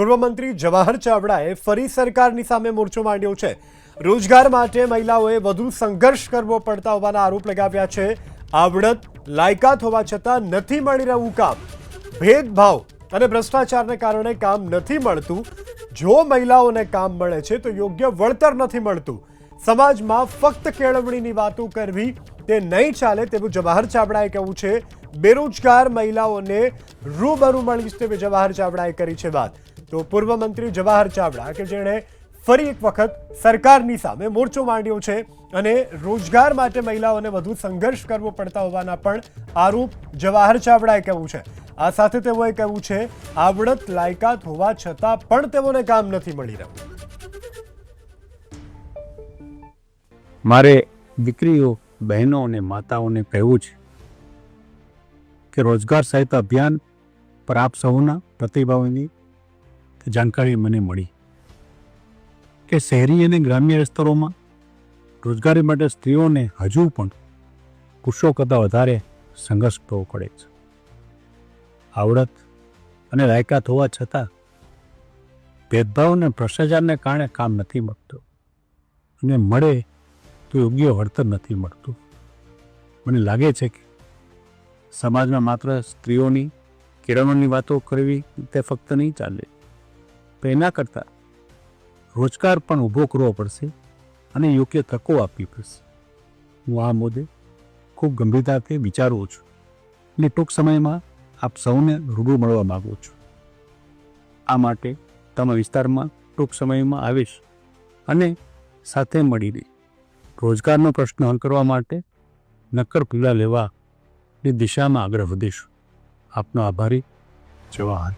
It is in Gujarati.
પૂર્વ મંત્રી જવાહર ચાવડાએ ફરી સરકારની સામે મોરચો માંડ્યો છે. રોજગાર માટે મહિલાઓએ વધુ સંઘર્ષ કરવો પડતા હોવાના આરોપ લગાવ્યા છે. આવડત, લાયકાત હોવા છતાં નથી મળી રહ્યું કામ. ભેદભાવ અને ભ્રષ્ટાચારને કારણે કામ નથી મળતું. જો મહિલાઓને કામ મળે છે તો યોગ્ય વળતર નથી મળતું. સમાજમાં ફક્ત કેળવણીની વાતો કરવી તે નહીં ચાલે તેવું જવાહર ચાવડાએ કહ્યું છે. બેરોજગાર મહિલાઓને રૂબરૂ મળવી તેવી જવાહર ચાવડાએ કરી છે વાત. તો પૂર્વ મંત્રી જવાહર ચાવડા કે જેણે ફરી એક વખત સરકારની સામે મોરચો માંડ્યો છે અને રોજગાર માટે મહિલાઓને વધુ સંઘર્ષ કરવો પડતા હોવાના પણ આરોપ જવાહર ચાવડાએ કહ્યું છે. આ સાથે તેઓએ કહ્યું છે, આવડત, લાયકાત હોવા છતાં પણ તેઓને કામ નથી મળી રહ્યું. મારે દીકરીઓ, બહેનો અને માતાઓને કહેવું છે કે રોજગાર સહિત અભિયાન પર આપ સૌના પ્રતિભાવોની જાણકારી મને મળી કે શહેરી અને ગ્રામ્ય વિસ્તારોમાં રોજગારી માટે સ્ત્રીઓને હજુ પણ પુરુષો કરતાં વધારે સંઘર્ષ કરવો પડે છે આવડત અને લાયકાત હોવા છતાં ભેદભાવ અને ભ્રષ્ટાચારને કારણે કામ નથી મળતું અને મળે તો યોગ્ય વળતર નથી મળતું. મને લાગે છે કે સમાજમાં માત્ર સ્ત્રીઓની કિરણોની વાતો કરવી તે ફક્ત નહીં ચાલે. તો એના કરતાં રોજગાર પણ ઊભો કરવો પડશે અને યોગ્ય તકો આપવી પડશે. હું આ મુદ્દે ખૂબ ગંભીરતાથી વિચારું છું અને ટૂંક સમયમાં આપ સૌને રૂબરૂ મળવા માગું છું. આ માટે તમે વિસ્તારમાં ટૂંક સમયમાં આવીશ અને સાથે મળીને રોજગારનો પ્રશ્ન હલ કરવા માટે નક્કર પગલાં લેવાની દિશામાં આગળ વધીશું. આપનો આભારી. જવાહર.